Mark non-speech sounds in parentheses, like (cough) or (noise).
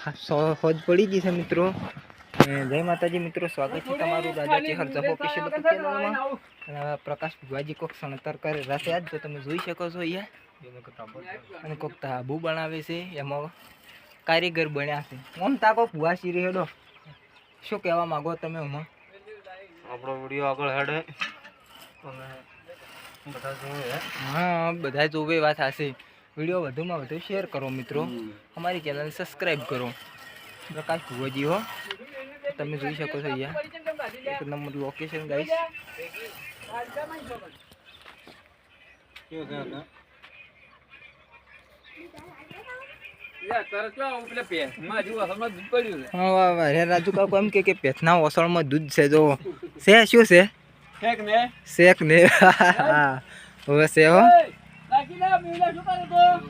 હા, સો હોજ પડી ગઈ છે મિત્રો. જય માતાજી મિત્રો સ્વાગત છે તમારું દાદાજી હરજફ ઓફિશિયલ ચેનલમાં અને પ્રકાશ ભુવાજી કોક સણતર કરે રાતે આજ તો તમે જોઈ શકો છો અહીંયા. અને કોક તાબુ બનાવે છે એમાં કારીગર બન્યા છે. ઓમ તાકો ભુવા શીરી હેડો શું કહેવા માગો તમે ઓમાં આપણો વીડિયો આગળ હેડે. અને બધા જોવે હા? બધા જોવે વાત હશે વીડિયો વધુમાં વધુ શેર કરો મિત્રો. અમારી ચેનલને સબસ્ક્રાઈબ કરો. પ્રકાશ ભુવાજી હો. તમે જોઈ શકો છો અહીંયા. એક નંબર લોકેશન ગાઈસ રાજુ કાકુ એમ કે કે પેથના ઓસળમાં દૂધ છે જો. છે શું છે? શેક ને? (laughs) હવે છે હો. Lihat.